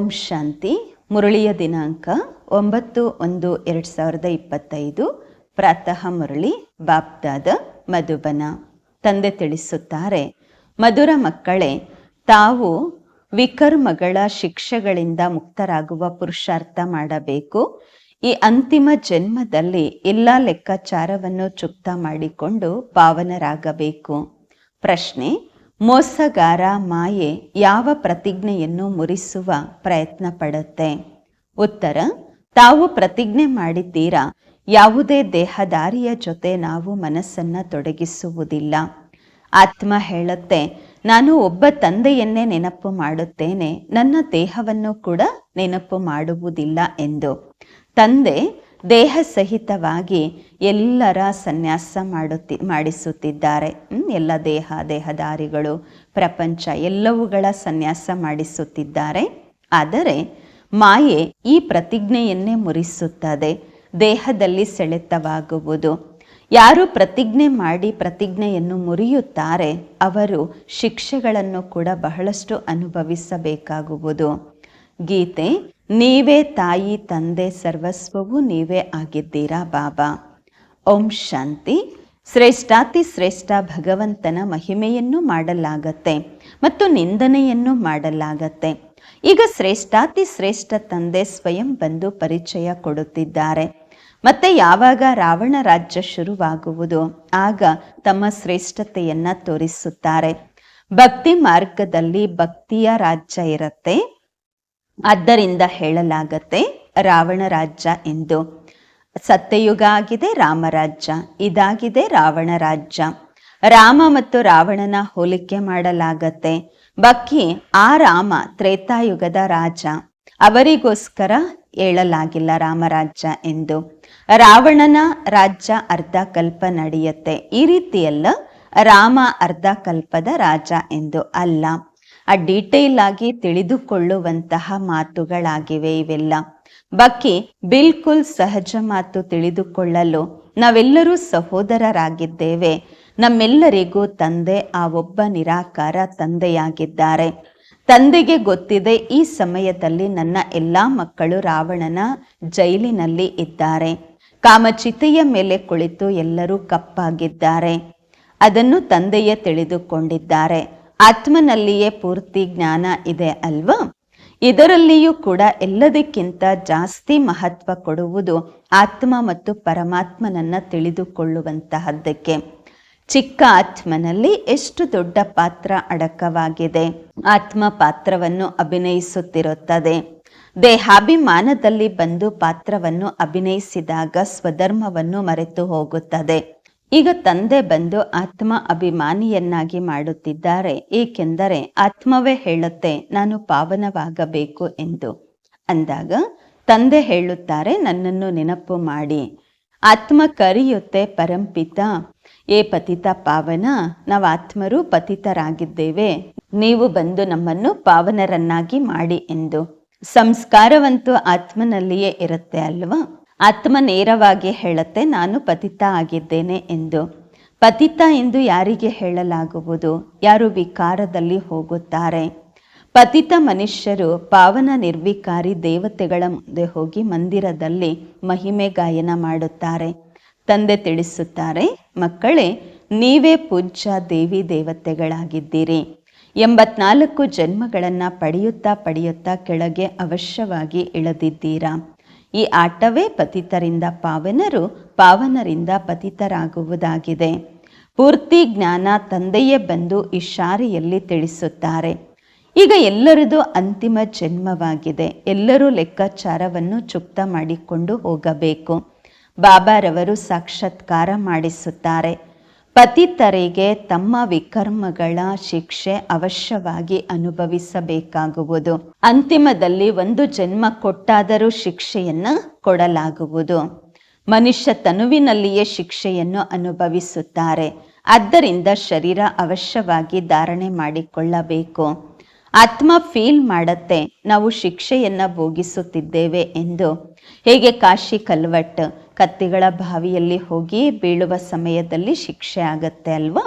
ಓಂ ಶಾಂತಿ. ಮುರಳಿಯ ದಿನಾಂಕ ಒಂಬತ್ತು ಒಂದು ಎರಡು ಸಾವಿರದ ಇಪ್ಪತ್ತೈದು. ಪ್ರಾತಃ ಮುರಳಿ ಬಾಪ್ದಾದ ಮಧುಬನ. ತಂದೆ ತಿಳಿಸುತ್ತಾರೆ, ಮಧುರ ಮಕ್ಕಳೇ, ತಾವು ವಿಕರ್ಮಗಳ ಶಿಕ್ಷೆಗಳಿಂದ ಮುಕ್ತರಾಗುವ ಪುರುಷಾರ್ಥ ಮಾಡಬೇಕು. ಈ ಅಂತಿಮ ಜನ್ಮದಲ್ಲಿ ಎಲ್ಲ ಲೆಕ್ಕಾಚಾರವನ್ನು ಚುಕ್ತ ಮಾಡಿಕೊಂಡು ಪಾವನರಾಗಬೇಕು. ಪ್ರಶ್ನೆ ಮೋಸಗಾರ ಮಾಯೆ ಯಾವ ಪ್ರತಿಜ್ಞೆಯನ್ನು ಮುರಿಸುವ ಪ್ರಯತ್ನ ಪಡುತ್ತೆ ಉತ್ತರ, ತಾವು ಪ್ರತಿಜ್ಞೆ ಮಾಡಿದ್ದೀರಾ? ಯಾವುದೇ ದೇಹದಾರಿಯ ಜೊತೆ ನಾವು ಮನಸ್ಸನ್ನು ತೊಡಗಿಸುವುದಿಲ್ಲ. ಆತ್ಮ ಹೇಳುತ್ತೆ, ನಾನು ಒಬ್ಬ ತಂದೆಯನ್ನೇ ನೆನಪು ಮಾಡುತ್ತೇನೆ, ನನ್ನ ದೇಹವನ್ನು ಕೂಡ ನೆನಪು ಮಾಡುವುದಿಲ್ಲ ಎಂದು. ತಂದೆ ದೇಹ ಸಹಿತವಾಗಿ ಎಲ್ಲರ ಸನ್ಯಾಸ ಮಾಡುತ್ತಿ, ಮಾಡಿಸುತ್ತಿದ್ದಾರೆ. ಎಲ್ಲ ದೇಹ, ದೇಹದಾರಿಗಳು, ಪ್ರಪಂಚ ಎಲ್ಲವುಗಳ ಸನ್ಯಾಸ ಮಾಡಿಸುತ್ತಿದ್ದಾರೆ. ಆದರೆ ಮಾಯೆ ಈ ಪ್ರತಿಜ್ಞೆಯನ್ನೇ ಮುರಿಸುತ್ತದೆ. ದೇಹದಲ್ಲಿ ಸೆಳೆತವಾಗುವುದು. ಯಾರು ಪ್ರತಿಜ್ಞೆ ಮಾಡಿ ಪ್ರತಿಜ್ಞೆಯನ್ನು ಮುರಿಯುತ್ತಾರೆ, ಅವರು ಶಿಕ್ಷೆಗಳನ್ನು ಕೂಡ ಬಹಳಷ್ಟು ಅನುಭವಿಸಬೇಕಾಗುವುದು. ಗೀತೆ, ನೀವೇ ತಾಯಿ, ತಂದೆ, ಸರ್ವಸ್ವವೂ ನೀವೇ ಆಗಿದ್ದೀರಾ ಬಾಬಾ. ಓಂ ಶಾಂತಿ. ಶ್ರೇಷ್ಠಾತಿ ಶ್ರೇಷ್ಠ ಭಗವಂತನ ಮಹಿಮೆಯನ್ನು ಮಾಡಲಾಗತ್ತೆ ಮತ್ತು ನಿಂದನೆಯನ್ನು ಮಾಡಲಾಗತ್ತೆ. ಈಗ ಶ್ರೇಷ್ಠಾತಿ ಶ್ರೇಷ್ಠ ತಂದೆ ಸ್ವಯಂ ಬಂದು ಪರಿಚಯ ಕೊಡುತ್ತಿದ್ದಾರೆ. ಮತ್ತೆ ಯಾವಾಗ ರಾವಣ ರಾಜ್ಯ ಶುರುವಾಗುವುದು? ಆಗ ತಮ್ಮ ಶ್ರೇಷ್ಠತೆಯನ್ನ ತೋರಿಸುತ್ತಾರೆ. ಭಕ್ತಿ ಮಾರ್ಗದಲ್ಲಿ ಭಕ್ತಿಯ ರಾಜ್ಯ ಇರತ್ತೆ. ಆದ್ದರಿಂದ ಹೇಳಲಾಗತ್ತೆ ರಾವಣ ರಾಜ್ಯ ಎಂದು. ಸತ್ಯಯುಗ ಆಗಿದೆ ರಾಮರಾಜ್ಯ. ಇದಾಗಿದೆ, ರಾವಣ ರಾಜ್ಯ. ರಾಮ ಮತ್ತು ರಾವಣನ ಹೋಲಿಕೆ ಮಾಡಲಾಗತ್ತೆ. ಬಕ್ಕಿ, ಆ ರಾಮ ತ್ರೇತಾಯುಗದ ರಾಜ. ಅವರಿಗೋಸ್ಕರ ಹೇಳಲಾಗಿಲ್ಲ ರಾಮರಾಜ್ಯ ಎಂದು. ರಾವಣನ ರಾಜ್ಯ ಅರ್ಧ ಕಲ್ಪ ನಡೆಯುತ್ತೆ. ಈ ರೀತಿಯಲ್ಲ ರಾಮ ಅರ್ಧ ಕಲ್ಪದ ರಾಜ ಎಂದು ಅಲ್ಲ. ಆ ಡೀಟೇಲ್ ಆಗಿ ತಿಳಿದುಕೊಳ್ಳುವಂತಹ ಮಾತುಗಳಾಗಿವೆ ಇವೆಲ್ಲ. ಬಕ್ಕಿ, ಬಿಲ್ಕುಲ್ ಸಹಜ ಮಾತು ತಿಳಿದುಕೊಳ್ಳಲು ನಾವೆಲ್ಲರೂ ಸಹೋದರರಾಗಿದ್ದೇವೆ. ನಮ್ಮೆಲ್ಲರಿಗೂ ತಂದೆ, ಆ ಒಬ್ಬ ನಿರಾಕಾರ ತಂದೆಯಾಗಿದ್ದಾರೆ. ತಂದೆಗೆ ಗೊತ್ತಿದೆ, ಈ ಸಮಯದಲ್ಲಿ ನನ್ನ ಎಲ್ಲಾ ಮಕ್ಕಳು ರಾವಣನ ಜೈಲಿನಲ್ಲಿ ಇದ್ದಾರೆ. ಕಾಮಚಿತೆಯ ಮೇಲೆ ಕುಳಿತು ಎಲ್ಲರೂ ಕಪ್ಪಾಗಿದ್ದಾರೆ. ಅದನ್ನು ತಂದೆಯೇ ತಿಳಿದುಕೊಂಡಿದ್ದಾರೆ. ಆತ್ಮನಲ್ಲಿಯೇ ಪೂರ್ತಿ ಜ್ಞಾನ ಇದೆ ಅಲ್ವಾ? ಇದರಲ್ಲಿಯೂ ಕೂಡ ಎಲ್ಲದಕ್ಕಿಂತ ಜಾಸ್ತಿ ಮಹತ್ವ ಕೊಡುವುದು ಆತ್ಮ ಮತ್ತು ಪರಮಾತ್ಮನನ್ನ ತಿಳಿದುಕೊಳ್ಳುವಂತಹದ್ದಕ್ಕೆ. ಚಿಕ್ಕ ಆತ್ಮನಲ್ಲಿ ಎಷ್ಟು ದೊಡ್ಡ ಪಾತ್ರ ಅಡಕವಾಗಿದೆ. ಆತ್ಮ ಪಾತ್ರವನ್ನು ಅಭಿನಯಿಸುತ್ತಿರುತ್ತದೆ. ದೇಹಾಭಿಮಾನದಲ್ಲಿ ಬಂದು ಪಾತ್ರವನ್ನು ಅಭಿನಯಿಸಿದಾಗ ಸ್ವಧರ್ಮವನ್ನು ಮರೆತು ಹೋಗುತ್ತದೆ. ಈಗ ತಂದೆ ಬಂದು ಆತ್ಮ ಅಭಿಮಾನಿಯನ್ನಾಗಿ ಮಾಡುತ್ತಿದ್ದಾರೆ, ಏಕೆಂದರೆ ಆತ್ಮವೇ ಹೇಳುತ್ತೆ, ನಾನು ಪಾವನವಾಗಬೇಕು ಎಂದು. ಅಂದಾಗ ತಂದೆ ಹೇಳುತ್ತಾರೆ, ನನ್ನನ್ನು ನೆನಪು ಮಾಡಿ. ಆತ್ಮ ಕರೆಯುತ್ತೆ, ಪರಂಪಿತ, ಏ ಪತಿತ ಪಾವನ, ನಾವು ಆತ್ಮರು ಪತಿತರಾಗಿದ್ದೇವೆ, ನೀವು ಬಂದು ನಮ್ಮನ್ನು ಪಾವನರನ್ನಾಗಿ ಮಾಡಿ ಎಂದು. ಸಂಸ್ಕಾರವಂತೂ ಆತ್ಮನಲ್ಲಿಯೇ ಇರುತ್ತೆ ಅಲ್ವಾ? ಆತ್ಮ ನೇರವಾಗಿ ಹೇಳುತ್ತೆ, ನಾನು ಪತಿತ ಆಗಿದ್ದೇನೆ ಎಂದು. ಪತಿತ ಎಂದು ಯಾರಿಗೆ ಹೇಳಲಾಗುವುದು? ಯಾರು ವಿಕಾರದಲ್ಲಿ ಹೋಗುತ್ತಾರೆ? ಪತಿತ ಮನುಷ್ಯರು ಪಾವನ ನಿರ್ವಿಕಾರಿ ದೇವತೆಗಳ ಮುಂದೆ ಹೋಗಿ ಮಂದಿರದಲ್ಲಿ ಮಹಿಮೆ ಗಾಯನ ಮಾಡುತ್ತಾರೆ. ತಂದೆ ತಿಳಿಸುತ್ತಾರೆ, ಮಕ್ಕಳೇ, ನೀವೇ ಪೂಜ್ಯ ದೇವಿ ದೇವತೆಗಳಾಗಿದ್ದೀರಿ. ಎಂಬತ್ನಾಲ್ಕು ಜನ್ಮಗಳನ್ನು ಪಡೆಯುತ್ತಾ ಪಡೆಯುತ್ತಾ ಕೆಳಗೆ ಅವಶ್ಯವಾಗಿ ಇಳಿದಿದ್ದೀರಾ? ಈ ಆಟವೇ ಪತಿತರಿಂದ ಪಾವನರು ಪಾವನರಿಂದ ಪತಿತರಾಗುವುದಾಗಿದೆ. ಪೂರ್ತಿ ಜ್ಞಾನ ತಂದೆಯೇ ಬಂದು ಇಶಾರೆಯಲ್ಲಿ ತಿಳಿಸುತ್ತಾರೆ. ಈಗ ಎಲ್ಲರದು ಅಂತಿಮ ಜನ್ಮವಾಗಿದೆ. ಎಲ್ಲರೂ ಲೆಕ್ಕಾಚಾರವನ್ನು ಚುಪ್ತ ಮಾಡಿಕೊಂಡು ಹೋಗಬೇಕು. ಬಾಬಾರವರು ಸಾಕ್ಷಾತ್ಕಾರ ಮಾಡಿಸುತ್ತಾರೆ. ಪತಿತರಿಗೆ ತಮ್ಮ ವಿಕರ್ಮಗಳ ಶಿಕ್ಷೆ ಅವಶ್ಯವಾಗಿ ಅನುಭವಿಸಬೇಕಾಗುವುದು. ಅಂತಿಮದಲ್ಲಿ ಒಂದು ಜನ್ಮ ಕೊಟ್ಟಾದರೂ ಶಿಕ್ಷೆಯನ್ನ ಕೊಡಲಾಗುವುದು. ಮನುಷ್ಯ ತನುವಿನಲ್ಲಿಯೇ ಶಿಕ್ಷೆಯನ್ನು ಅನುಭವಿಸುತ್ತಾರೆ. ಆದ್ದರಿಂದ ಶರೀರ ಅವಶ್ಯವಾಗಿ ಧಾರಣೆ ಮಾಡಿಕೊಳ್ಳಬೇಕು. ಆತ್ಮ ಫೀಲ್ ಮಾಡತ್ತೆ. ನಾವು ಶಿಕ್ಷೆಯನ್ನ ಭೋಗಿಸುತ್ತಿದ್ದೇವೆ ಎಂದು. ಹೇಗೆ ಕಾಶಿ ಕಲ್ವಟ್? ಕತ್ತಿಗಳ ಬಾವಿಯಲ್ಲಿ ಹೋಗಿ ಬೀಳುವ ಸಮಯದಲ್ಲಿ ಶಿಕ್ಷೆ ಆಗತ್ತೆ ಅಲ್ವಾ?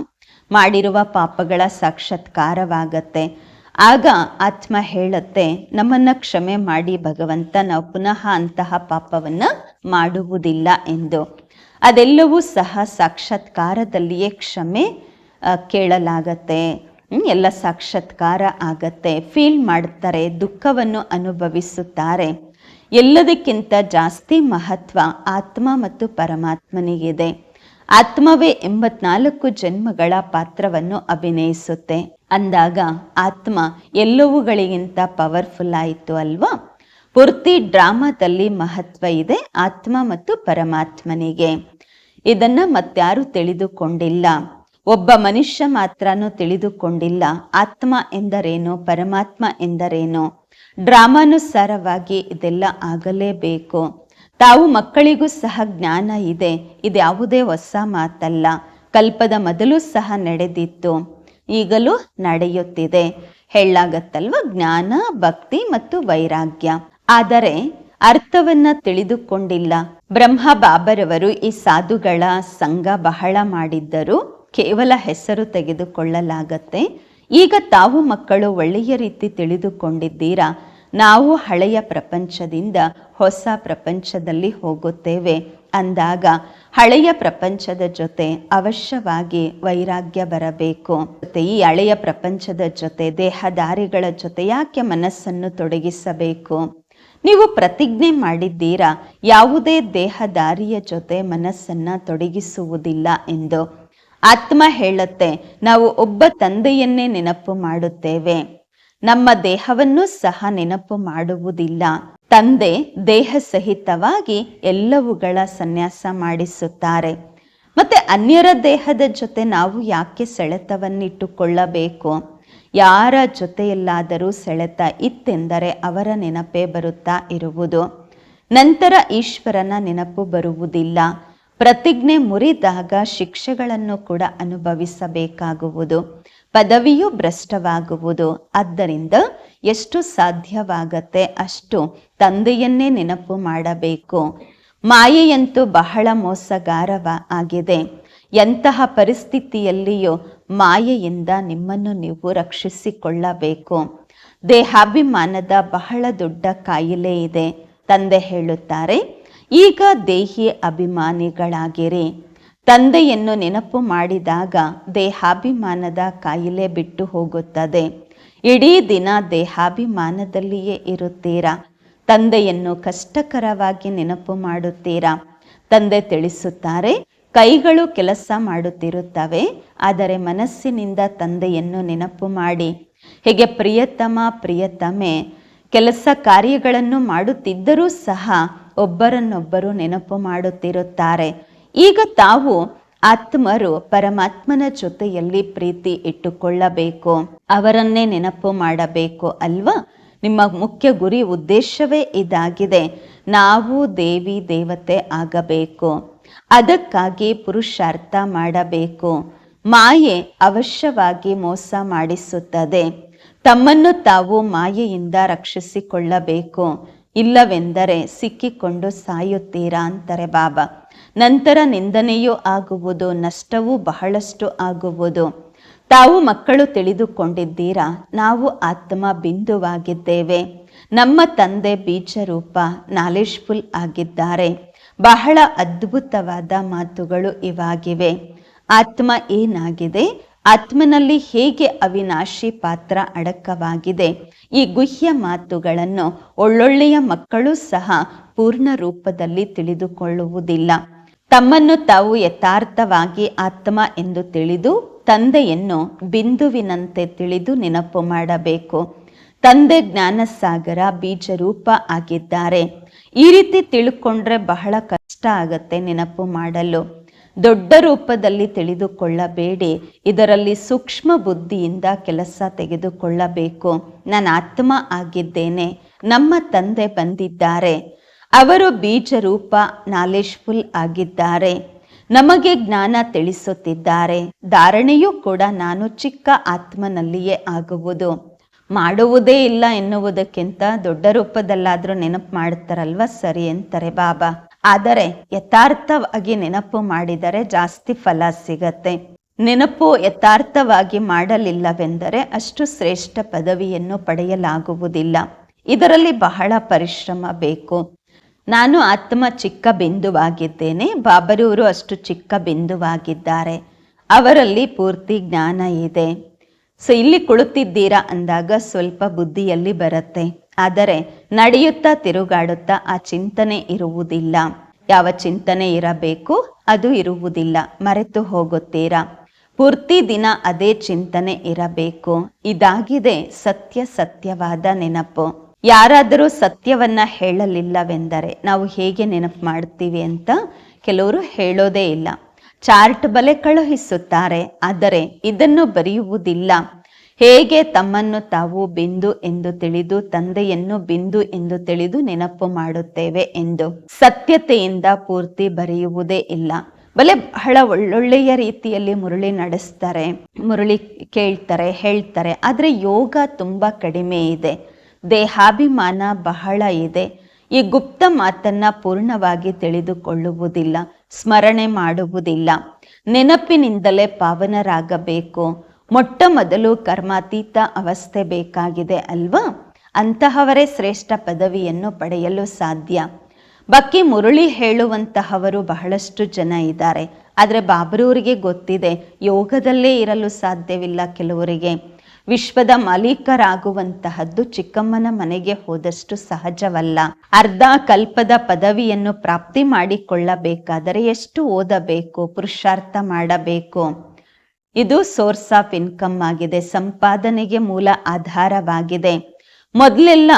ಮಾಡಿರುವ ಪಾಪಗಳ ಸಾಕ್ಷಾತ್ಕಾರವಾಗತ್ತೆ. ಆಗ ಆತ್ಮ ಹೇಳತ್ತೆ, ನಮ್ಮನ್ನ ಕ್ಷಮೆ ಮಾಡಿ ಭಗವಂತ, ನಾವು ಪುನಃ ಅಂತಹ ಪಾಪವನ್ನ ಮಾಡುವುದಿಲ್ಲ ಎಂದು. ಅದೆಲ್ಲವೂ ಸಹ ಸಾಕ್ಷಾತ್ಕಾರದಲ್ಲಿಯೇ ಕ್ಷಮೆ ಕೇಳಲಾಗತ್ತೆ. ಎಲ್ಲ ಸಾಕ್ಷಾತ್ಕಾರ ಆಗತ್ತೆ. ಫೀಲ್ ಮಾಡ್ತಾರೆ, ದುಃಖವನ್ನು ಅನುಭವಿಸುತ್ತಾರೆ. ಎಲ್ಲದಕ್ಕಿಂತ ಜಾಸ್ತಿ ಮಹತ್ವ ಆತ್ಮ ಮತ್ತು ಪರಮಾತ್ಮನಿಗಿದೆ. ಆತ್ಮವೇ ಎಂಬತ್ನಾಲ್ಕು ಜನ್ಮಗಳ ಪಾತ್ರವನ್ನು ಅಭಿನಯಿಸುತ್ತೆ. ಅಂದಾಗ ಆತ್ಮ ಎಲ್ಲವುಗಳಿಗಿಂತ ಪವರ್ಫುಲ್ ಆಯಿತು ಅಲ್ವಾ? ಪೂರ್ತಿ ಡ್ರಾಮಾದಲ್ಲಿ ಮಹತ್ವ ಇದೆ ಆತ್ಮ ಮತ್ತು ಪರಮಾತ್ಮನಿಗೆ. ಇದನ್ನ ಮತ್ತಾರು ತಿಳಿದುಕೊಂಡಿಲ್ಲ. ಒಬ್ಬ ಮನುಷ್ಯ ಮಾತ್ರನೂ ತಿಳಿದುಕೊಂಡಿಲ್ಲ ಆತ್ಮ ಎಂದರೇನು, ಪರಮಾತ್ಮ ಎಂದರೇನು? ಡ್ರಾಮಾನುಸಾರವಾಗಿ ಇದೆಲ್ಲ ಆಗಲೇಬೇಕು. ತಾವು ಮಕ್ಕಳಿಗೂ ಸಹ ಜ್ಞಾನ ಇದೆ. ಇದ್ಯಾವುದೇ ಹೊಸ ಮಾತಲ್ಲ. ಕಲ್ಪದ ಮೊದಲು ಸಹ ನಡೆದಿತ್ತು. ಈಗಲೂ ನಡೆಯುತ್ತಿದೆ. ಹೇಳಾಗತ್ತಲ್ವ ಜ್ಞಾನ, ಭಕ್ತಿ ಮತ್ತು ವೈರಾಗ್ಯ. ಆದರೆ ಅರ್ಥವನ್ನ ತಿಳಿದುಕೊಂಡಿಲ್ಲ. ಬ್ರಹ್ಮ ಬಾಬರವರು ಈ ಸಾಧುಗಳ ಸಂಘ ಬಹಳ ಮಾಡಿದ್ದರು. ಕೇವಲ ಹೆಸರು ತೆಗೆದುಕೊಳ್ಳಲಾಗತ್ತೆ. ಈಗ ತಾವು ಮಕ್ಕಳು ಒಳ್ಳೆಯ ರೀತಿ ತಿಳಿದುಕೊಂಡಿದ್ದೀರಾ? ನಾವು ಹಳೆಯ ಪ್ರಪಂಚದಿಂದ ಹೊಸ ಪ್ರಪಂಚದಲ್ಲಿ ಹೋಗುತ್ತೇವೆ ಅಂದಾಗ ಹಳೆಯ ಪ್ರಪಂಚದ ಜೊತೆ ಅವಶ್ಯವಾಗಿ ವೈರಾಗ್ಯ ಬರಬೇಕು. ಮತ್ತೆ ಈ ಹಳೆಯ ಪ್ರಪಂಚದ ಜೊತೆ, ದೇಹದಾರಿಗಳ ಜೊತೆ ಯಾಕೆ ಮನಸ್ಸನ್ನು ತೊಡಗಿಸಬೇಕು? ನೀವು ಪ್ರತಿಜ್ಞೆ ಮಾಡಿದ್ದೀರಾ? ಯಾವುದೇ ದೇಹದಾರಿಯ ಜೊತೆ ಮನಸ್ಸನ್ನು ತೊಡಗಿಸುವುದಿಲ್ಲ ಎಂದು. ಆತ್ಮ ಹೇಳುತ್ತೆ. ನಾವು ಒಬ್ಬ ತಂದೆಯನ್ನೇ ನೆನಪು ಮಾಡುತ್ತೇವೆ. ನಮ್ಮ ದೇಹವನ್ನು ಸಹ ನೆನಪು ಮಾಡುವುದಿಲ್ಲ. ತಂದೆ ದೇಹ ಸಹಿತವಾಗಿ ಎಲ್ಲವುಗಳ ಸನ್ಯಾಸ ಮಾಡಿಸುತ್ತಾರೆ. ಮತ್ತೆ ಅನ್ಯರ ದೇಹದ ಜೊತೆ ನಾವು ಯಾಕೆ ಸೆಳೆತವನ್ನಿಟ್ಟುಕೊಳ್ಳಬೇಕು? ಯಾರ ಜೊತೆಯಲ್ಲಾದರೂ ಸೆಳೆತ ಇತ್ತೆಂದರೆ ಅವರ ನೆನಪೇ ಬರುತ್ತಾ ಇರುವುದು. ನಂತರ ಈಶ್ವರನ ನೆನಪು ಬರುವುದಿಲ್ಲ. ಪ್ರತಿಜ್ಞೆ ಮುರಿದಾಗ ಶಿಕ್ಷೆಗಳನ್ನು ಕೂಡ ಅನುಭವಿಸಬೇಕಾಗುವುದು, ಪದವಿಯು ಭ್ರಷ್ಟವಾಗುವುದು. ಆದ್ದರಿಂದ ಎಷ್ಟು ಸಾಧ್ಯವಾಗತ್ತೆ ಅಷ್ಟು ತಂದೆಯನ್ನೇ ನೆನಪು ಮಾಡಬೇಕು. ಮಾಯೆಯಂತೂ ಬಹಳ ಮೋಸಗಾರವ ಆಗಿದೆ. ಎಂತಹ ಪರಿಸ್ಥಿತಿಯಲ್ಲಿಯೂ ಮಾಯೆಯಿಂದ ನಿಮ್ಮನ್ನು ನೀವು ರಕ್ಷಿಸಿಕೊಳ್ಳಬೇಕು. ದೇಹಾಭಿಮಾನದ ಬಹಳ ದೊಡ್ಡ ಕಾಯಿಲೆ ಇದೆ, ತಂದೆ ಹೇಳುತ್ತಾರೆ. ಈಗ ದೇಹಿ ಅಭಿಮಾನಿಗಳಾಗಿರಿ. ತಂದೆಯನ್ನು ನೆನಪು ಮಾಡಿದಾಗ ದೇಹಾಭಿಮಾನದ ಕಾಯಿಲೆ ಬಿಟ್ಟು ಹೋಗುತ್ತದೆ. ಇಡೀ ದಿನ ದೇಹಾಭಿಮಾನದಲ್ಲಿಯೇ ಇರುತ್ತೀರಾ? ತಂದೆಯನ್ನು ಕಷ್ಟಕರವಾಗಿ ನೆನಪು ಮಾಡುತ್ತೀರಾ? ತಂದೆ ತಿಳಿಸುತ್ತಾರೆ, ಕೈಗಳು ಕೆಲಸ ಮಾಡುತ್ತಿರುತ್ತವೆ, ಆದರೆ ಮನಸ್ಸಿನಿಂದ ತಂದೆಯನ್ನು ನೆನಪು ಮಾಡಿ. ಹೀಗೆ ಪ್ರಿಯತಮ ಪ್ರಿಯತಮೆ, ಕೆಲಸ ಕಾರ್ಯಗಳನ್ನು ಮಾಡುತ್ತಿದ್ದರೂ ಸಹ ಒಬ್ಬರನ್ನೊಬ್ಬರು ನೆನಪು ಮಾಡುತ್ತಿರುತ್ತಾರೆ. ಈಗ ತಾವು ಆತ್ಮರು ಪರಮಾತ್ಮನ ಜೊತೆಯಲ್ಲಿ ಪ್ರೀತಿ ಇಟ್ಟುಕೊಳ್ಳಬೇಕು. ಅವರನ್ನೇ ನೆನಪು ಮಾಡಬೇಕು ಅಲ್ವಾ? ನಿಮ್ಮ ಮುಖ್ಯ ಗುರಿ ಉದ್ದೇಶವೇ ಇದಾಗಿದೆ. ನಾವು ದೇವಿ ದೇವತೆ ಆಗಬೇಕು. ಅದಕ್ಕಾಗಿ ಪುರುಷಾರ್ಥ ಮಾಡಬೇಕು. ಮಾಯೆ ಅವಶ್ಯವಾಗಿ ಮೋಸ ಮಾಡಿಸುತ್ತದೆ. ತಮ್ಮನ್ನು ತಾವು ಮಾಯೆಯಿಂದ ರಕ್ಷಿಸಿಕೊಳ್ಳಬೇಕು. ಇಲ್ಲವೆಂದರೆ ಸಿಕ್ಕಿಕೊಂಡು ಸಾಯುತ್ತೀರಾ ಅಂತಾರೆ ಬಾಬಾ. ನಂತರ ನಿಂದನೆಯೂ ಆಗುವುದು, ನಷ್ಟವೂ ಬಹಳಷ್ಟು ಆಗುವುದು. ತಾವು ಮಕ್ಕಳು ತಿಳಿದುಕೊಂಡಿದ್ದೀರಾ? ನಾವು ಆತ್ಮ ಬಿಂದುವಾಗಿದ್ದೇವೆ. ನಮ್ಮ ತಂದೆ ಬೀಜರೂಪ ನಾಲೆಜ್ಫುಲ್ ಆಗಿದ್ದಾರೆ. ಬಹಳ ಅದ್ಭುತವಾದ ಮಾತುಗಳು ಇವಾಗಿವೆ. ಆತ್ಮ ಏನಾಗಿದೆ? ಆತ್ಮನಲ್ಲಿ ಹೇಗೆ ಅವಿನಾಶಿ ಪಾತ್ರ ಅಡಕವಾಗಿದೆ? ಈ ಗುಹ್ಯ ಮಾತುಗಳನ್ನು ಒಳ್ಳೊಳ್ಳೆಯ ಮಕ್ಕಳು ಸಹ ಪೂರ್ಣ ರೂಪದಲ್ಲಿ ತಿಳಿದುಕೊಳ್ಳುವುದಿಲ್ಲ. ತಮ್ಮನ್ನು ತಾವು ಯಥಾರ್ಥವಾಗಿ ಆತ್ಮ ಎಂದು ತಿಳಿದು ತಂದೆಯನ್ನು ಬಿಂದುವಿನಂತೆ ತಿಳಿದು ನೆನಪು ಮಾಡಬೇಕು. ತಂದೆ ಜ್ಞಾನಸಾಗರ ಬೀಜರೂಪ ಆಗಿದ್ದಾರೆ. ಈ ರೀತಿ ತಿಳ್ಕೊಂಡ್ರೆ ಬಹಳ ಕಷ್ಟ ಆಗತ್ತೆ ನೆನಪು ಮಾಡಲು. ದೊಡ್ಡ ರೂಪದಲ್ಲಿ ತಿಳಿದುಕೊಳ್ಳಬೇಡಿ. ಇದರಲ್ಲಿ ಸೂಕ್ಷ್ಮ ಬುದ್ಧಿಯಿಂದ ಕೆಲಸ ತೆಗೆದುಕೊಳ್ಳಬೇಕು. ನಾನು ಆತ್ಮ ಆಗಿದ್ದೇನೆ. ನಮ್ಮ ತಂದೆ ಬಂದಿದ್ದಾರೆ. ಅವರು ಬೀಜ ರೂಪ ನಾಲೆಜ್ಫುಲ್ ಆಗಿದ್ದಾರೆ. ನಮಗೆ ಜ್ಞಾನ ತಿಳಿಸುತ್ತಿದ್ದಾರೆ. ಧಾರಣೆಯೂ ಕೂಡ ನಾನು ಚಿಕ್ಕ ಆತ್ಮನಲ್ಲಿಯೇ ಆಗುವುದು. ಮಾಡುವುದೇ ಇಲ್ಲ ಎನ್ನುವುದಕ್ಕಿಂತ ದೊಡ್ಡ ರೂಪದಲ್ಲಾದರೂ ನೆನಪು ಮಾಡ್ತಾರಲ್ವ ಸರಿ ಅಂತಾರೆ ಬಾಬಾ. ಆದರೆ ಯಥಾರ್ಥವಾಗಿ ನೆನಪು ಮಾಡಿದರೆ ಜಾಸ್ತಿ ಫಲ ಸಿಗತ್ತೆ. ನೆನಪು ಯಥಾರ್ಥವಾಗಿ ಮಾಡಲಿಲ್ಲವೆಂದರೆ ಅಷ್ಟು ಶ್ರೇಷ್ಠ ಪದವಿಯನ್ನು ಪಡೆಯಲಾಗುವುದಿಲ್ಲ. ಇದರಲ್ಲಿ ಬಹಳ ಪರಿಶ್ರಮ ಬೇಕು. ನಾನು ಆತ್ಮ ಚಿಕ್ಕ ಬಿಂದುವಾಗಿದ್ದೇನೆ, ಬಾಬರೂರು ಅಷ್ಟು ಚಿಕ್ಕ ಬಿಂದುವಾಗಿದ್ದಾರೆ. ಅವರಲ್ಲಿ ಪೂರ್ತಿ ಜ್ಞಾನ ಇದೆ. ಸೊ, ಇಲ್ಲಿ ಕುಳಿತಿದ್ದೀರಾ ಅಂದಾಗ ಸ್ವಲ್ಪ ಬುದ್ಧಿಯಲ್ಲಿ ಬರುತ್ತೆ. ಆದರೆ ನಡೆಯುತ್ತಾ ತಿರುಗಾಡುತ್ತಾ ಆ ಚಿಂತನೆ ಇರುವುದಿಲ್ಲ. ಯಾವ ಚಿಂತನೆ ಇರಬೇಕು, ಅದು ಇರುವುದಿಲ್ಲ. ಮರೆತು ಹೋಗುತ್ತೀರಾ? ಪೂರ್ತಿ ದಿನ ಅದೇ ಚಿಂತನೆ ಇರಬೇಕು. ಇದಾಗಿದೆ ಸತ್ಯ ಸತ್ಯವಾದ ನೆನಪು. ಯಾರಾದರೂ ಸತ್ಯವನ್ನ ಹೇಳಲಿಲ್ಲವೆಂದರೆ ನಾವು ಹೇಗೆ ನೆನಪು ಮಾಡ್ತೀವಿ ಅಂತ ಕೆಲವರು ಹೇಳೋದೇ ಇಲ್ಲ. ಚಾರ್ಟ್ ಬಲೆ ಕಳುಹಿಸುತ್ತಾರೆ, ಆದರೆ ಇದನ್ನು ಬರೆಯುವುದಿಲ್ಲ. ಹೇಗೆ ತಮ್ಮನ್ನು ತಾವು ಬಿಂದು ಎಂದು ತಿಳಿದು ತಂದೆಯನ್ನು ಬಿಂದು ಎಂದು ತಿಳಿದು ನೆನಪು ಮಾಡುತ್ತೇವೆ ಎಂದು ಸತ್ಯತೆಯಿಂದ ಪೂರ್ತಿ ಬರೆಯುವುದೇ ಇಲ್ಲ. ಬಲೆ ಬಹಳ ಒಳ್ಳೊಳ್ಳೆಯ ರೀತಿಯಲ್ಲಿ ಮುರಳಿ ನಡೆಸ್ತಾರೆ, ಮುರಳಿ ಕೇಳ್ತಾರೆ, ಹೇಳ್ತಾರೆ. ಆದರೆ ಯೋಗ ತುಂಬ ಕಡಿಮೆ ಇದೆ. ದೇಹಾಭಿಮಾನ ಬಹಳ ಇದೆ. ಈ ಗುಪ್ತ ಮಾತನ್ನ ಪೂರ್ಣವಾಗಿ ತಿಳಿದುಕೊಳ್ಳುವುದಿಲ್ಲ, ಸ್ಮರಣೆ ಮಾಡುವುದಿಲ್ಲ. ನೆನಪಿನಿಂದಲೇ ಪಾವನರಾಗಬೇಕು. ಮೊಟ್ಟ ಮೊದಲು ಕರ್ಮಾತೀತ ಅವಸ್ಥೆ ಬೇಕಾಗಿದೆ ಅಲ್ವಾ? ಅಂತಹವರೇ ಶ್ರೇಷ್ಠ ಪದವಿಯನ್ನು ಪಡೆಯಲು ಸಾಧ್ಯ. ಬಕ್ಕಿ ಮುರುಳಿ ಹೇಳುವಂತಹವರು ಬಹಳಷ್ಟು ಜನ ಇದ್ದಾರೆ. ಆದರೆ ಬಾಬರೂರಿಗೆ ಗೊತ್ತಿದೆ, ಯೋಗದಲ್ಲೇ ಇರಲು ಸಾಧ್ಯವಿಲ್ಲ ಕೆಲವರಿಗೆ. ವಿಶ್ವದ ಮಾಲೀಕರಾಗುವಂತಹದ್ದು ಚಿಕ್ಕಮ್ಮನ ಮನೆಗೆ ಹೋದಷ್ಟು ಸಹಜವಲ್ಲ. ಅರ್ಧ ಕಲ್ಪದ ಪದವಿಯನ್ನು ಪ್ರಾಪ್ತಿ ಮಾಡಿಕೊಳ್ಳಬೇಕಾದರೆ ಎಷ್ಟು ಓದಬೇಕು, ಪುರುಷಾರ್ಥ ಮಾಡಬೇಕು? ಇದು ಸೋರ್ಸ್ ಆಫ್ ಇನ್ಕಮ್ ಆಗಿದೆ, ಸಂಪಾದನೆಗೆ ಮೂಲ ಆಧಾರವಾಗಿದೆ. ಮೊದಲೆಲ್ಲ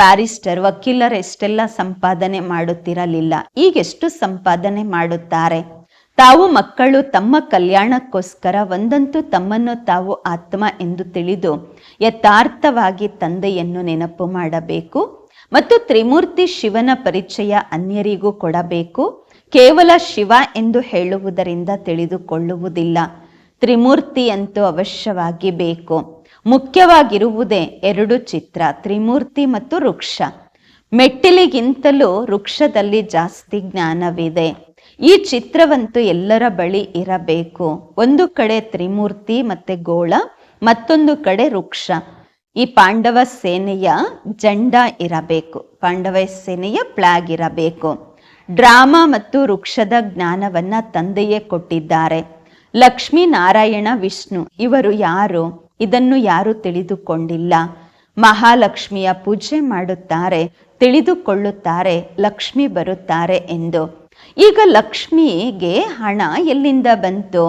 ಬ್ಯಾರಿಸ್ಟರ್, ವಕೀಲರು ಎಷ್ಟೆಲ್ಲ ಸಂಪಾದನೆ ಮಾಡುತ್ತಿರಲಿಲ್ಲ, ಈಗೆಷ್ಟು ಸಂಪಾದನೆ ಮಾಡುತ್ತಾರೆ? ತಾವು ಮಕ್ಕಳು, ತಮ್ಮ ಕಲ್ಯಾಣಕ್ಕೋಸ್ಕರ ಒಂದಂತೂ ತಮ್ಮನ್ನು ತಾವು ಆತ್ಮ ಎಂದು ತಿಳಿದು ಯಥಾರ್ಥವಾಗಿ ತಂದೆಯನ್ನು ನೆನಪು ಮಾಡಬೇಕು ಮತ್ತು ತ್ರಿಮೂರ್ತಿ ಶಿವನ ಪರಿಚಯ ಅನ್ಯರಿಗೂ ಕೊಡಬೇಕು. ಕೇವಲ ಶಿವ ಎಂದು ಹೇಳುವುದರಿಂದ ತಿಳಿದುಕೊಳ್ಳುವುದಿಲ್ಲ. ತ್ರಿಮೂರ್ತಿ ಅಂತೂ ಅವಶ್ಯವಾಗಿ ಬೇಕು. ಮುಖ್ಯವಾಗಿರುವುದೇ ಎರಡು ಚಿತ್ರ, ತ್ರಿಮೂರ್ತಿ ಮತ್ತು ವೃಕ್ಷ. ಮೆಟ್ಟಿಲಿಗಿಂತಲೂ ವೃಕ್ಷದಲ್ಲಿ ಜಾಸ್ತಿ ಜ್ಞಾನವಿದೆ. ಈ ಚಿತ್ರವಂತೂ ಎಲ್ಲರ ಬಳಿ ಇರಬೇಕು. ಒಂದು ಕಡೆ ತ್ರಿಮೂರ್ತಿ ಮತ್ತೆ ಗೋಳ, ಮತ್ತೊಂದು ಕಡೆ ವೃಕ್ಷ. ಈ ಪಾಂಡವ ಸೇನೆಯ ಜಂಡ ಇರಬೇಕು. ಪಾಂಡವ ಸೇನೆಯ ಫ್ಲಾಗ್ ಇರಬೇಕು. ಡ್ರಾಮಾ ಮತ್ತು ವೃಕ್ಷದ ಜ್ಞಾನವನ್ನ ತಂದೆಯೇ ಕೊಟ್ಟಿದ್ದಾರೆ. ಲಕ್ಷ್ಮೀ ನಾರಾಯಣ ವಿಷ್ಣು. ಇವರು ಯಾರು? ಇದನ್ನು ಯಾರು ತಿಳಿದುಕೊಂಡಿಲ್ಲ. ಮಹಾಲಕ್ಷ್ಮಿಯ ಪೂಜೆ ಮಾಡುತ್ತಾರೆ, ತಿಳಿದುಕೊಳ್ಳುತ್ತಾರೆ, ಲಕ್ಷ್ಮಿ ಬರುತ್ತಾರೆ ಎಂದು. ಈಗ ಲಕ್ಷ್ಮಿಗೆ ಹಣ ಎಲ್ಲಿಂದ ಬಂತು?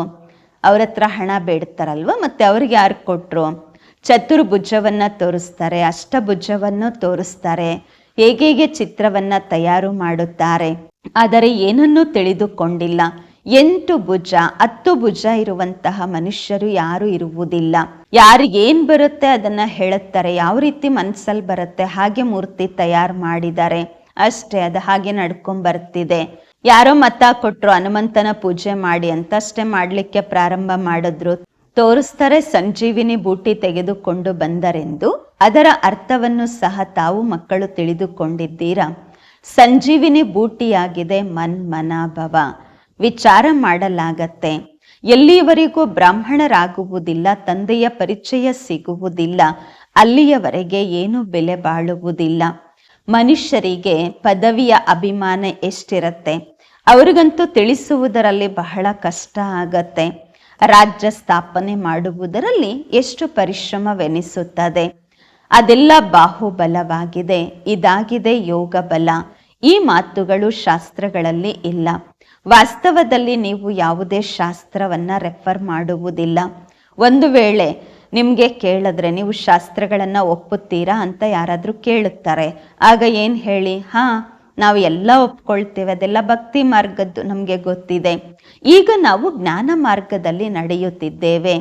ಅವ್ರ ಹತ್ರ ಹಣ ಬೇಡ್ತಾರಲ್ವ? ಮತ್ತೆ ಅವ್ರಿಗೆ ಯಾರು ಕೊಟ್ರು? ಚತುರ್ಭುಜವನ್ನ ತೋರಿಸ್ತಾರೆ, ಅಷ್ಟಭುಜವನ್ನು ತೋರಿಸ್ತಾರೆ, ಹೇಗೆ ಚಿತ್ರವನ್ನ ತಯಾರು ಮಾಡುತ್ತಾರೆ. ಆದರೆ ಏನನ್ನೂ ತಿಳಿದುಕೊಂಡಿಲ್ಲ. ಎಂಟು ಭುಜ, ಹತ್ತು ಭುಜ ಇರುವಂತಹ ಮನುಷ್ಯರು ಯಾರು ಇರುವುದಿಲ್ಲ. ಯಾರಿಗೇನ್ ಬರುತ್ತೆ ಅದನ್ನ ಹೇಳುತ್ತಾರೆ, ಯಾವ ರೀತಿ ಮನ್ಸಲ್ಲಿ ಬರುತ್ತೆ, ಹಾಗೆ ಮೂರ್ತಿ ತಯಾರು ಮಾಡಿದ್ದಾರೆ. ಅಷ್ಟೇ, ಅದು ಹಾಗೆ ನಡ್ಕೊಂಡ್ ಬರ್ತಿದೆ. ಯಾರೋ ಮತ ಕೊಟ್ರು, ಹನುಮಂತನ ಪೂಜೆ ಮಾಡಿ ಅಂತ ಅಷ್ಟೇ ಮಾಡ್ಲಿಕ್ಕೆ ಪ್ರಾರಂಭ ಮಾಡಿದ್ರು. ತೋರಿಸ್ತಾರೆ ಸಂಜೀವಿನಿ ಬೂಟಿ ತೆಗೆದುಕೊಂಡು ಬಂದರೆಂದು. ಅದರ ಅರ್ಥವನ್ನು ಸಹ ತಾವು ಮಕ್ಕಳು ತಿಳಿದುಕೊಂಡಿದ್ದೀರಾ. ಸಂಜೀವಿನಿ ಬೂಟಿಯಾಗಿದೆ ಮನ್ ಮನಾಭವ ವಿಚಾರ ಮಾಡಲಾಗತ್ತೆ. ಎಲ್ಲಿಯವರೆಗೂ ಬ್ರಾಹ್ಮಣರಾಗುವುದಿಲ್ಲ, ತಂದೆಯ ಪರಿಚಯ ಸಿಗುವುದಿಲ್ಲ, ಅಲ್ಲಿಯವರೆಗೆ ಏನು ಬೆಲೆ ಬಾಳುವುದಿಲ್ಲ. ಮನುಷ್ಯರಿಗೆ ಪದವಿಯ ಅಭಿಮಾನ ಎಷ್ಟಿರತ್ತೆ? ಅವರಿಗಂತೂ ತಿಳಿಸುವುದರಲ್ಲಿ ಬಹಳ ಕಷ್ಟ ಆಗತ್ತೆ. ರಾಜ್ಯ ಸ್ಥಾಪನೆ ಮಾಡುವುದರಲ್ಲಿ ಎಷ್ಟು ಪರಿಶ್ರಮವೆನಿಸುತ್ತದೆ? ಅದೆಲ್ಲ ಬಾಹುಬಲವಾಗಿದೆ, ಇದಾಗಿದೆ ಯೋಗ ಬಲ ಈ ಮಾತುಗಳು ಶಾಸ್ತ್ರಗಳಲ್ಲಿ ಇಲ್ಲ. ವಾಸ್ತವದಲ್ಲಿ ನೀವು ಯಾವುದೇ ಶಾಸ್ತ್ರವನ್ನ ರೆಫರ್ ಮಾಡುವುದಿಲ್ಲ. ಒಂದು ವೇಳೆ ನಿಮಗೆ ಕೇಳಿದ್ರೆ ನೀವು ಶಾಸ್ತ್ರಗಳನ್ನು ಒಪ್ಪುತ್ತೀರಾ ಅಂತ ಯಾರಾದರೂ ಕೇಳುತ್ತಾರೆ. ಆಗ ಏನು ಹೇಳಿ? ಹಾ, ನಾವು ಎಲ್ಲ ಒಪ್ಕೊಳ್ತೇವೆ. ಅದೆಲ್ಲ ಭಕ್ತಿ ಮಾರ್ಗದ್ದು ನಮಗೆ ಗೊತ್ತಿದೆ. ಈಗ ನಾವು ಜ್ಞಾನ ಮಾರ್ಗದಲ್ಲಿ ನಡೆಯುತ್ತಿದ್ದೇವೆ.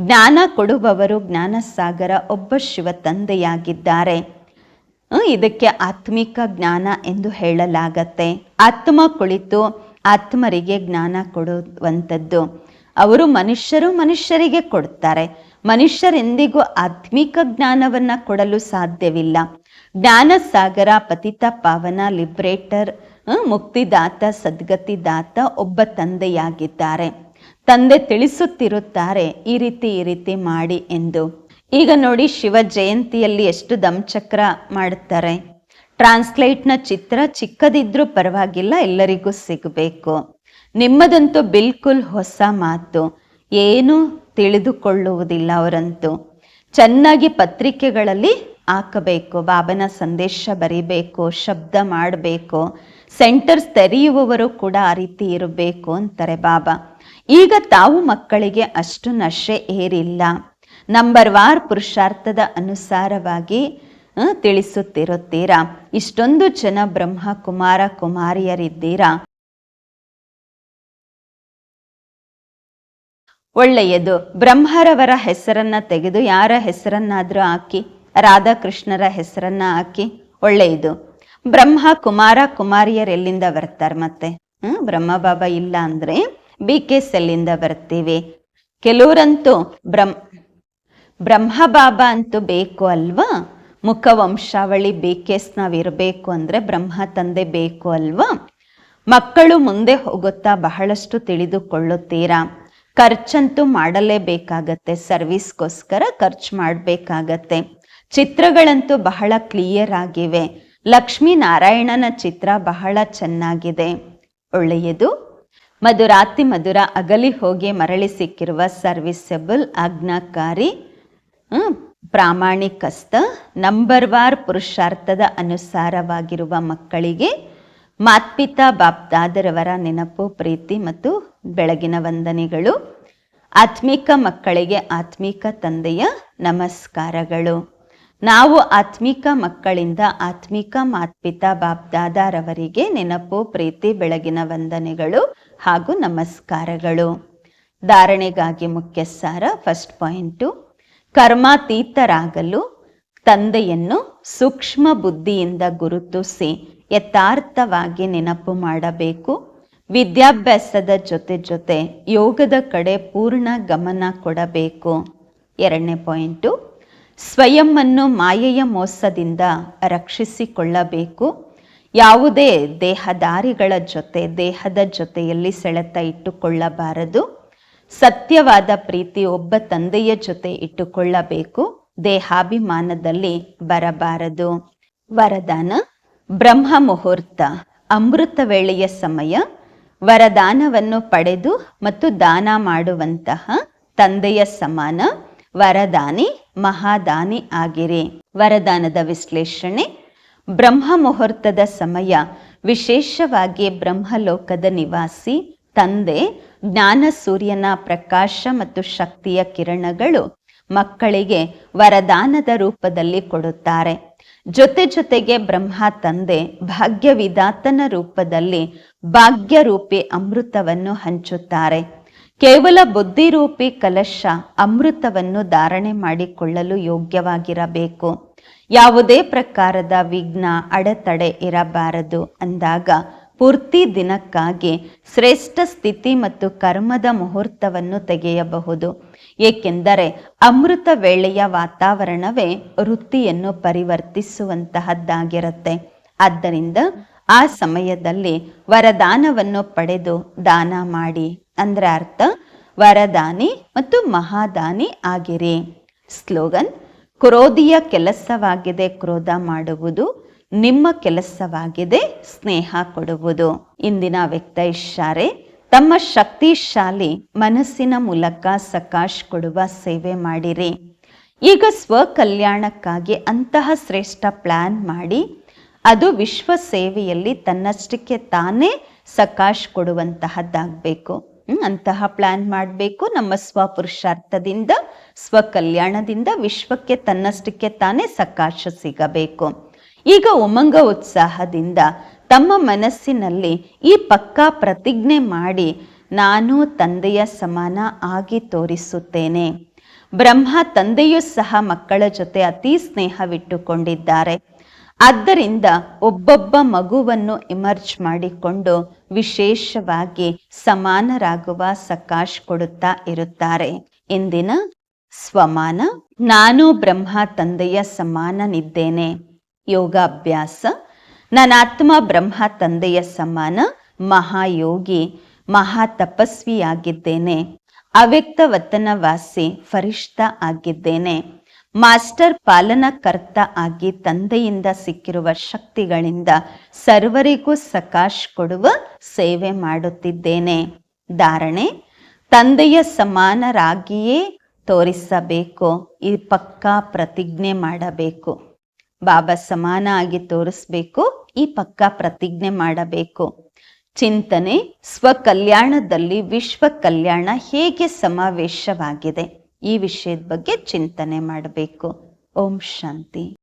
ಜ್ಞಾನ ಕೊಡುವವರು ಜ್ಞಾನ ಸಾಗರ ಒಬ್ಬ ಶಿವ ತಂದೆಯಾಗಿದ್ದಾರೆ. ಇದಕ್ಕೆ ಆತ್ಮಿಕ ಜ್ಞಾನ ಎಂದು ಹೇಳಲಾಗತ್ತೆ. ಆತ್ಮ ಕುಳಿತು ಆತ್ಮರಿಗೆ ಜ್ಞಾನ ಕೊಡುವಂಥದ್ದು. ಅವರು ಮನುಷ್ಯರು ಮನುಷ್ಯರಿಗೆ ಕೊಡ್ತಾರೆ. ಮನುಷ್ಯರೆಂದಿಗೂ ಆತ್ಮಿಕ ಜ್ಞಾನವನ್ನ ಕೊಡಲು ಸಾಧ್ಯವಿಲ್ಲ. ಜ್ಞಾನ ಸಾಗರ, ಪತಿತ ಪಾವನ, ಲಿಬ್ರೇಟರ್ ಮುಕ್ತಿದಾತ, ಸದ್ಗತಿದಾತ ಒಬ್ಬ ತಂದೆಯಾಗಿದ್ದಾರೆ. ತಂದೆ ತಿಳಿಸುತ್ತಿರುತ್ತಾರೆ, ಈ ರೀತಿ ಈ ರೀತಿ ಮಾಡಿ ಎಂದು. ಈಗ ನೋಡಿ ಶಿವ ಜಯಂತಿಯಲ್ಲಿ ಎಷ್ಟು ದಮ್ಚಕ್ರ ಮಾಡುತ್ತಾರೆ. ಟ್ರಾನ್ಸ್ಲೇಟ್ನ ಚಿತ್ರ ಚಿಕ್ಕದಿದ್ರೂ ಪರವಾಗಿಲ್ಲ, ಎಲ್ಲರಿಗೂ ಸಿಗಬೇಕು. ನಿಮ್ಮದಂತೂ ಬಿಲ್ಕುಲ್ ಹೊಸ ಮಾತು. ಏನು ತಿಳಿದುಕೊಳ್ಳುವುದಿಲ್ಲ ಅವರಂತೂ. ಚೆನ್ನಾಗಿ ಪತ್ರಿಕೆಗಳಲ್ಲಿ ಹಾಕಬೇಕು, ಬಾಬನ ಸಂದೇಶ ಬರಿಬೇಕು, ಶಬ್ದ ಮಾಡಬೇಕು. ಸೆಂಟರ್ಸ್ ತೆರೆಯುವವರು ಕೂಡ ಆ ರೀತಿ ಇರಬೇಕು ಅಂತಾರೆ ಬಾಬಾ. ಈಗ ತಾವು ಮಕ್ಕಳಿಗೆ ಅಷ್ಟು ನಶೆ ಏರಿಲ್ಲ. ನಂಬರ್ ವಾರ್ ಪುರುಷಾರ್ಥದ ಅನುಸಾರವಾಗಿ ತಿಳಿಸುತ್ತಿರುತ್ತೀರಾ? ಇಷ್ಟೊಂದು ಜನ ಬ್ರಹ್ಮ ಕುಮಾರ ಕುಮಾರಿಯರಿದ್ದೀರಾ? ಒಳ್ಳೆಯದು. ಬ್ರಹ್ಮರವರ ಹೆಸರನ್ನ ತೆಗೆದು ಯಾರ ಹೆಸರನ್ನಾದ್ರೂ ಹಾಕಿ, ರಾಧಾಕೃಷ್ಣರ ಹೆಸರನ್ನ ಹಾಕಿ, ಒಳ್ಳೆಯದು. ಬ್ರಹ್ಮ ಕುಮಾರ ಕುಮಾರಿಯರ್ ಎಲ್ಲಿಂದ ಬರ್ತಾರೆ ಮತ್ತೆ? ಹ್ಮ್ ಬ್ರಹ್ಮ ಬಾಬಾ ಇಲ್ಲ ಅಂದ್ರೆ ಬಿ ಕೆ ಎಲ್ಲಿಂದ ಬರ್ತೀವಿ. ಕೆಲವರಂತೂ ಬ್ರಹ್ಮ ಬ್ರಹ್ಮ ಬಾಬಾ ಅಂತೂ ಬೇಕು ಅಲ್ವಾ? ಮುಖ ವಂಶಾವಳಿ ಬೇಕೆಸ್ ನಾವಿರಬೇಕು ಅಂದ್ರೆ ಬ್ರಹ್ಮ ತಂದೆ ಬೇಕು ಅಲ್ವಾ? ಮಕ್ಕಳು ಮುಂದೆ ಹೋಗುತ್ತಾ ಬಹಳಷ್ಟು ತಿಳಿದುಕೊಳ್ಳುತ್ತೀರಾ? ಖರ್ಚಂತೂ ಮಾಡಲೇಬೇಕಾಗತ್ತೆ, ಸರ್ವಿಸ್ಗೋಸ್ಕರ ಖರ್ಚು ಮಾಡಬೇಕಾಗತ್ತೆ. ಚಿತ್ರಗಳಂತೂ ಬಹಳ ಕ್ಲಿಯರ್ ಆಗಿವೆ. ಲಕ್ಷ್ಮೀ ನಾರಾಯಣನ ಚಿತ್ರ ಬಹಳ ಚೆನ್ನಾಗಿದೆ. ಒಳ್ಳೆಯದು. ಮಧುರಾತಿ ಮಧುರ ಅಗಲಿ ಹೋಗಿ ಮರಳಿ ಸಿಕ್ಕಿರುವ ಸರ್ವಿಸಬಲ್, ಆಜ್ಞಾಕಾರಿ ಪ್ರಾಮಾಣಿಕಸ್ಥ ನಂಬರ್ ವಾರ್ ಪುರುಷಾರ್ಥದ ಅನುಸಾರವಾಗಿರುವ ಮಕ್ಕಳಿಗೆ ಮಾತ್ಪಿತಾ ಬಾಪ್ದಾದರವರ ನೆನಪು, ಪ್ರೀತಿ ಮತ್ತು ಬೆಳಗಿನ ವಂದನೆಗಳು. ಆತ್ಮಿಕ ಮಕ್ಕಳಿಗೆ ಆತ್ಮಿಕ ತಂದೆಯ ನಮಸ್ಕಾರಗಳು. ನಾವು ಆತ್ಮಿಕ ಮಕ್ಕಳಿಂದ ಆತ್ಮಿಕ ಮಾತ್ಪಿತಾ ಬಾಪ್ದಾದಾರವರಿಗೆ ನೆನಪು, ಪ್ರೀತಿ, ಬೆಳಗಿನ ವಂದನೆಗಳು ಹಾಗೂ ನಮಸ್ಕಾರಗಳು. ಧಾರಣೆಗಾಗಿ ಮುಖ್ಯ ಸಾರ ಫಸ್ಟ್ ಪಾಯಿಂಟು ಕರ್ಮಾತೀತರಾಗಲು ತಂದೆಯನ್ನು ಸೂಕ್ಷ್ಮ ಬುದ್ಧಿಯಿಂದ ಗುರುತಿಸಿ ಯಥಾರ್ಥವಾಗಿ ನೆನಪು ಮಾಡಬೇಕು. ವಿದ್ಯಾಭ್ಯಾಸದ ಜೊತೆ ಜೊತೆ ಯೋಗದ ಕಡೆ ಪೂರ್ಣ ಗಮನ ಕೊಡಬೇಕು. ಎರಡನೇ ಪಾಯಿಂಟು, ಸ್ವಯಂನ್ನು ಮಾಯೆಯ ಮೋಸದಿಂದ ರಕ್ಷಿಸಿಕೊಳ್ಳಬೇಕು. ಯಾವುದೇ ದೇಹದಾರಿಗಳ ಜೊತೆ, ದೇಹದ ಜೊತೆಯಲ್ಲಿ ಸೆಳೆತ ಇಟ್ಟುಕೊಳ್ಳಬಾರದು. ಸತ್ಯವಾದ ಪ್ರೀತಿ ಒಬ್ಬ ತಂದೆಯ ಜೊತೆ ಇಟ್ಟುಕೊಳ್ಳಬೇಕು. ದೇಹಾಭಿಮಾನದಲ್ಲಿ ಬರಬಾರದು. ವರದಾನ, ಬ್ರಹ್ಮ ಮುಹೂರ್ತ, ಅಮೃತ ವೇಳೆಯ ಸಮಯ, ವರದಾನವನ್ನು ಪಡೆದು ಮತ್ತು ದಾನ ಮಾಡುವಂತಹ ತಂದೆಯ ಸಮಾನ, ವರದಾನಿ, ಮಹಾದಾನಿ ಆಗಿರಿ. ವರದಾನದ ವಿಶ್ಲೇಷಣೆ, ಬ್ರಹ್ಮ ಮುಹೂರ್ತದ ಸಮಯ ವಿಶೇಷವಾಗಿ ಬ್ರಹ್ಮಲೋಕದ ನಿವಾಸಿ ತಂದೆ, ಜ್ಞಾನ ಸೂರ್ಯನ ಪ್ರಕಾಶ ಮತ್ತು ಶಕ್ತಿಯ ಕಿರಣಗಳು ಮಕ್ಕಳಿಗೆ ವರದಾನದ ರೂಪದಲ್ಲಿ ಕೊಡುತ್ತಾರೆ. ಜೊತೆ ಜೊತೆಗೆ ಬ್ರಹ್ಮ ತಂದೆ ಭಾಗ್ಯವಿದಾತನ ರೂಪದಲ್ಲಿ ಭಾಗ್ಯರೂಪಿ ಅಮೃತವನ್ನು ಹಂಚುತ್ತಾರೆ. ಕೇವಲ ಬುದ್ಧಿರೂಪಿ ಕಲಶ ಅಮೃತವನ್ನು ಧಾರಣೆ ಮಾಡಿಕೊಳ್ಳಲು ಯೋಗ್ಯವಾಗಿರಬೇಕು. ಯಾವುದೇ ಪ್ರಕಾರದ ವಿಘ್ನ, ಅಡೆತಡೆ ಇರಬಾರದು ಅಂದಾಗ ಪೂರ್ತಿ ದಿನಕ್ಕಾಗಿ ಶ್ರೇಷ್ಠ ಸ್ಥಿತಿ ಮತ್ತು ಕರ್ಮದ ಮುಹೂರ್ತವನ್ನು ತೆಗೆಯಬಹುದು. ಏಕೆಂದರೆ ಅಮೃತ ವೇಳೆಯ ವಾತಾವರಣವೇ ವೃತ್ತಿಯನ್ನು ಪರಿವರ್ತಿಸುವಂತಹದ್ದಾಗಿರುತ್ತೆ. ಆದ್ದರಿಂದ ಆ ಸಮಯದಲ್ಲಿ ವರದಾನವನ್ನು ಪಡೆದು ದಾನ ಮಾಡಿ. ಅಂದ್ರೆ ಅರ್ಥ, ವರದಾನಿ ಮತ್ತು ಮಹಾದಾನಿ ಆಗಿರಿ. ಸ್ಲೋಗನ್, ಕ್ರೋಧಿಯ ಕೆಲಸವಾಗಿದೆ ಕ್ರೋಧ ಮಾಡುವುದು. ನಿಮ್ಮ ಕೆಲಸವಾಗಿದೆ, ಸ್ನೇಹ ಕೊಡುವುದು. ಇಂದಿನ ವ್ಯಕ್ತ ಇಶಾರೆ ತಮ್ಮ ಶಕ್ತಿಶಾಲಿ ಮನಸ್ಸಿನ ಮೂಲಕ ಸಕಾಶ್ ಕೊಡುವ ಸೇವೆ ಮಾಡಿರಿ. ಈಗ ಸ್ವಕಲ್ಯಾಣಕ್ಕಾಗಿ ಅಂತಹ ಶ್ರೇಷ್ಠ ಪ್ಲಾನ್ ಮಾಡಿ, ಅದು ವಿಶ್ವ ಸೇವೆಯಲ್ಲಿ ತನ್ನಷ್ಟಕ್ಕೆ ತಾನೇ ಸಕಾಶ್ ಕೊಡುವಂತಹದ್ದಾಗಬೇಕು. ಅಂತಹ ಪ್ಲಾನ್ ಮಾಡಬೇಕು. ನಮ್ಮ ಸ್ವಪುರುಷಾರ್ಥದಿಂದ, ಸ್ವಕಲ್ಯಾಣದಿಂದ ವಿಶ್ವಕ್ಕೆ ತನ್ನಷ್ಟಕ್ಕೆ ತಾನೇ ಸಕಾಶ ಸಿಗಬೇಕು. ಈಗ ಉಮಂಗ ಉತ್ಸಾಹದಿಂದ ತಮ್ಮ ಮನಸ್ಸಿನಲ್ಲಿ ಈ ಪಕ್ಕಾ ಪ್ರತಿಜ್ಞೆ ಮಾಡಿ ನಾನು ತಂದೆಯ ಸಮಾನ ಆಗಿ ತೋರಿಸುತ್ತೇನೆ. ಬ್ರಹ್ಮ ತಂದೆಯೂ ಸಹ ಮಕ್ಕಳ ಜೊತೆ ಅತಿ ಸ್ನೇಹವಿಟ್ಟುಕೊಂಡಿದ್ದಾರೆ. ಆದ್ದರಿಂದ ಒಬ್ಬೊಬ್ಬ ಮಗುವನ್ನು ಇಮರ್ಜ್ ಮಾಡಿಕೊಂಡು ವಿಶೇಷವಾಗಿ ಸಮಾನರಾಗುವ ಸಕಾಶ್ ಕೊಡುತ್ತಾ ಇರುತ್ತಾರೆ. ಇಂದಿನ ಸ್ವಮಾನ, ನಾನು ಬ್ರಹ್ಮ ತಂದೆಯ ಸಮಾನನಿದ್ದೇನೆ. ಯೋಗಾಭ್ಯಾಸ. ನನಾತ್ಮ ಬ್ರಹ್ಮ ತಂದೆಯ ಸಮಾನ ಮಹಾಯೋಗಿ, ಮಹಾ ತಪಸ್ವಿಯಾಗಿದ್ದೇನೆ. ಅವ್ಯಕ್ತ ವತನವಾಸಿ ಫರಿಷ್ಠ ಆಗಿದ್ದೇನೆ. ಮಾಸ್ಟರ್ ಪಾಲನಕರ್ತ ಆಗಿ ತಂದೆಯಿಂದ ಸಿಕ್ಕಿರುವ ಶಕ್ತಿಗಳಿಂದ ಸರ್ವರಿಗೂ ಸಕಾಶ್ ಕೊಡುವ ಸೇವೆ ಮಾಡುತ್ತಿದ್ದೇನೆ. ಧಾರಣೆ, ತಂದೆಯ ಸಮಾನರಾಗಿಯೇ ತೋರಿಸಬೇಕು, ಈ ಪಕ್ಕಾ ಪ್ರತಿಜ್ಞೆ ಮಾಡಬೇಕು. ಬಾಬಾ ಸಮಾನ ಆಗಿ ತೋರಿಸ್ಬೇಕು, ಈ ಪಕ್ಕ ಪ್ರತಿಜ್ಞೆ ಮಾಡಬೇಕು. ಚಿಂತನೆ, ಸ್ವಕಲ್ಯಾಣದಲ್ಲಿ ವಿಶ್ವ ಕಲ್ಯಾಣ ಹೇಗೆ ಸಮಾವೇಶವಾಗಿದೆ, ಈ ವಿಷಯದ ಬಗ್ಗೆ ಚಿಂತನೆ ಮಾಡಬೇಕು. ಓಂ ಶಾಂತಿ.